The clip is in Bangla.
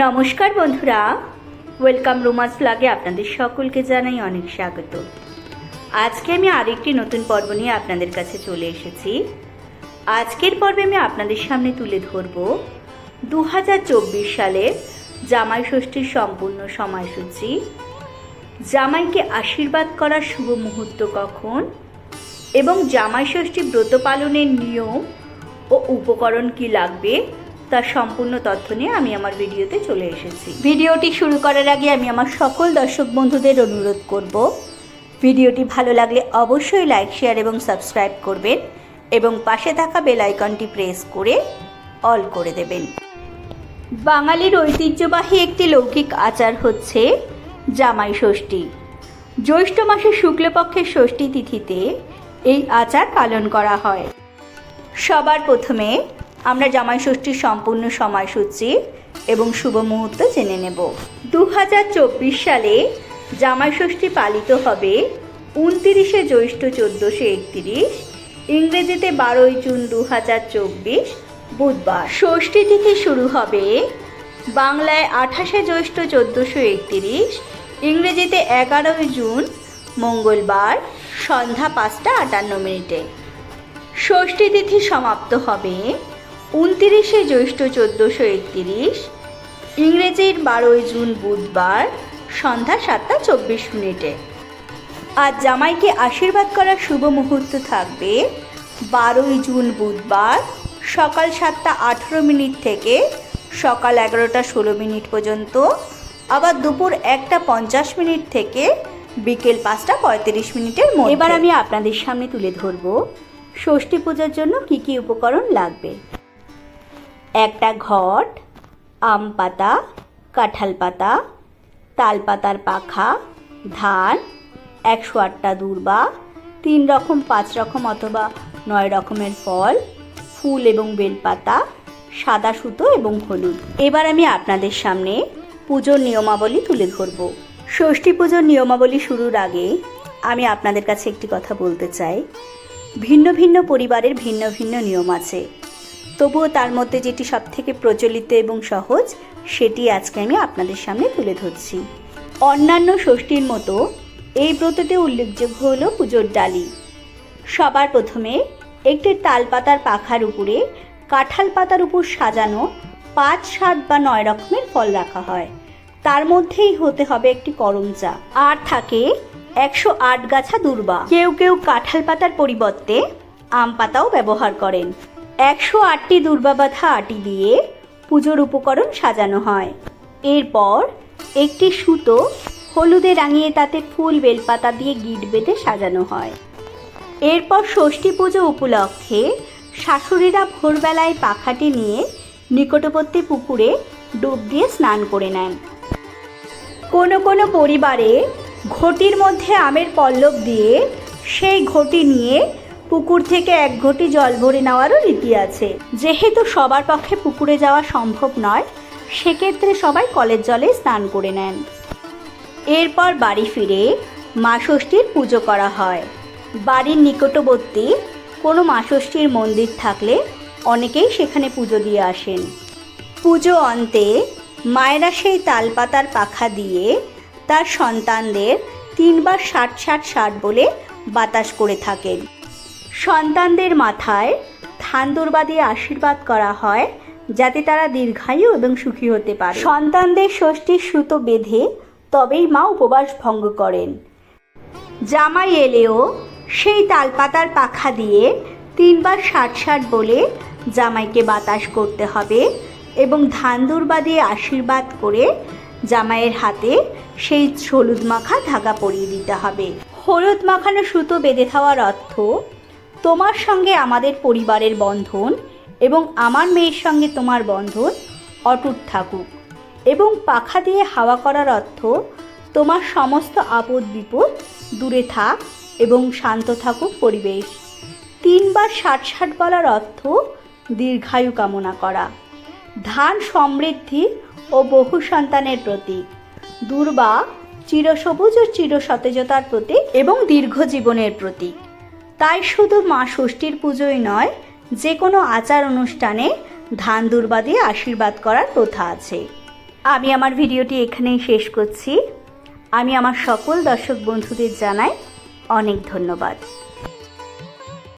নমস্কার বন্ধুরা। ওয়েলকাম রোমান্স ব্লগে আপনাদের সকলকে জানাই অনেক স্বাগত। আজকে আমি আরেকটি নতুন পর্ব নিয়ে আপনাদের কাছে চলে এসেছি। আজকের পর্বে আমি আপনাদের সামনে তুলে ধরব দু সালের জামাই ষষ্ঠীর সম্পূর্ণ সময়সূচি। জামাইকে আশীর্বাদ করার শুভ মুহূর্ত কখন এবং জামাই ষষ্ঠী ব্রত পালনের নিয়ম ও উপকরণ কি লাগবে তার সম্পূর্ণ তথ্য নিয়ে আমি আমার ভিডিওতে চলে এসেছি। ভিডিওটি শুরু করার আগে আমি আমার সকল দর্শক বন্ধুদের অনুরোধ করব, ভিডিওটি ভালো লাগলে অবশ্যই লাইক, শেয়ার এবং সাবস্ক্রাইব করবেন এবং পাশে থাকা বেল আইকনটি প্রেস করে অল করে দেবেন। বাঙালির ঐতিহ্যবাহী একটি লৌকিক আচার হচ্ছে জামাই ষষ্ঠী। জ্যৈষ্ঠ মাসের শুক্লপক্ষের ষষ্ঠী তিথিতে এই আচার পালন করা হয়। সবার প্রথমে আমরা জামাই ষষ্ঠীর সম্পূর্ণ সময়সূচি এবং শুভ মুহূর্ত জেনে নেব। দু হাজার চব্বিশ সালে জামাই ষষ্ঠী পালিত হবে উনতিরিশে জ্যৈষ্ঠ চোদ্দোশো একত্রিশ, ইংরেজিতে বারোই জুন দু হাজার চব্বিশ বুধবার। ষষ্ঠী তিথি শুরু হবে বাংলায় আঠাশে জ্যৈষ্ঠ চোদ্দোশো একত্রিশ, ইংরেজিতে এগারোই জুন মঙ্গলবার সন্ধ্যা পাঁচটা আটান্ন মিনিটে। ষষ্ঠী তিথি সমাপ্ত হবে উনতিরিশে জ্যৈষ্ঠ চোদ্দোশো একত্রিশ, ইংরেজির বারোই জুন বুধবার সন্ধ্যা সাতটা চব্বিশ মিনিটে। আজ জামাইকে আশীর্বাদ করার শুভ মুহূর্ত থাকবে বারোই জুন বুধবার সকাল সাতটা আঠেরো মিনিট থেকে সকাল এগারোটা ষোলো মিনিট পর্যন্ত, আবার দুপুর একটা পঞ্চাশ মিনিট থেকে বিকেল পাঁচটা পঁয়ত্রিশ মিনিটের মধ্যে। এবার আমি আপনাদের সামনে তুলে ধরব ষষ্ঠী পূজার জন্য কি কি উপকরণ লাগবে। একটা ঘট, আম পাতা, কাঁঠাল পাতা, তাল পাতার পাখা, ধান, একশো আটটা দূর্বা, তিন রকম, পাঁচ রকম অথবা নয় রকমের ফল, ফুল এবং বেলপাতা, সাদা সুতো এবং হলুদ। এবার আমি আপনাদের সামনে পুজোর নিয়মাবলী তুলে ধরব। ষষ্ঠী পুজোর নিয়মাবলী শুরুর আগে আমি আপনাদের কাছে একটি কথা বলতে চাই। ভিন্ন ভিন্ন পরিবারের ভিন্ন ভিন্ন নিয়ম আছে। তবুও তার মধ্যে যেটি সবথেকে প্রচলিত এবং সহজ, সেটি আজকে আমি আপনাদের সামনে তুলে ধরছি। অন্যান্য ষষ্ঠীর মতো, এই ব্রততে উল্লেখযোগ্য হলো পুজোর ডালি। সবার প্রথমে একটি তালপাতার পাখার উপরে কাঁঠাল পাতার উপর সাজানো পাঁচ, সাত বা নয় রকমের ফল রাখা হয়। তার মধ্যেই হতে হবে একটি করম চা আর থাকে একশো আট গাছা দুর্বা। কেউ কেউ কাঁঠাল পাতার পরিবর্তে আম পাতাও ব্যবহার করেন। একশো আটটি দূর্বা বাঁধা আটি দিয়ে পুজোর উপকরণ সাজানো হয়। এরপর একটি সুতো হলুদে রাঙিয়ে তাতে ফুল, বেলপাতা দিয়ে গিট বেঁধে সাজানো হয়। এরপর ষষ্ঠী পুজো উপলক্ষে শাশুড়িরা ভোরবেলায় পাখাটি নিয়ে নিকটবর্তী পুকুরে ডুব দিয়ে স্নান করে নেন। কোনো কোনো পরিবারে ঘটির মধ্যে আমের পল্লব দিয়ে সেই ঘটি নিয়ে পুকুর থেকে এক ঘটি জল ভরে নেওয়ারও রীতি আছে। যেহেতু সবার পক্ষে পুকুরে যাওয়া সম্ভব নয়, সেক্ষেত্রে সবাই কলের জলে স্নান করে নেন। এরপর বাড়ি ফিরে মা ষষ্ঠীর পুজো করা হয়। বাড়ির নিকটবর্তী কোনো মা ষষ্ঠীর মন্দির থাকলে অনেকেই সেখানে পুজো দিয়ে আসেন। পুজো অন্তে মায়েরা সেই তালপাতার পাখা দিয়ে তার সন্তানদের তিনবার ষাট ষাট ষাট বলে বাতাস করে থাকেন। সন্তানদের মাথায় ধান দুর্বা আশীর্বাদ করা হয় যাতে তারা দীর্ঘায়ু এবং সুখী হতে পারে। সন্তানদের ষষ্ঠীর সুতো বেঁধে তবেই মা উপবাস ভঙ্গ করেন। জামাই এলেও সেই তালপাতার পাখা দিয়ে তিনবার ষাট ষাট বলে জামাইকে বাতাস করতে হবে এবং ধান দুর্বা আশীর্বাদ করে জামাইয়ের হাতে সেই হলুদ মাখা ধাগা পরিয়ে দিতে হবে। হলুদ মাখানো সুতো বেঁধে থাওয়ার অর্থ তোমার সঙ্গে আমাদের পরিবারের বন্ধন এবং আমার মেয়ের সঙ্গে তোমার বন্ধন অটুট থাকুক এবং পাখা দিয়ে হাওয়া করার অর্থ তোমার সমস্ত আপদ বিপদ দূরে থাক এবং শান্ত থাকুক পরিবেশ। তিনবার ষাট ষাট বলার অর্থ দীর্ঘায়ু কামনা করা। ধান সমৃদ্ধি ও বহু সন্তানের প্রতীক। দুর্বা চিরসবুজ ও চির সতেজতার প্রতীক এবং দীর্ঘ জীবনের প্রতীক। তাই শুধু মা ষষ্ঠীর পুজোই নয় যে কোনো আচার অনুষ্ঠানে ধান দুর্বা দিয়ে আশীর্বাদ করার প্রথা আছে। আমি আমার ভিডিওটি এখানেই শেষ করছি। আমি আমার সকল দর্শক বন্ধুদের জানাই অনেক ধন্যবাদ।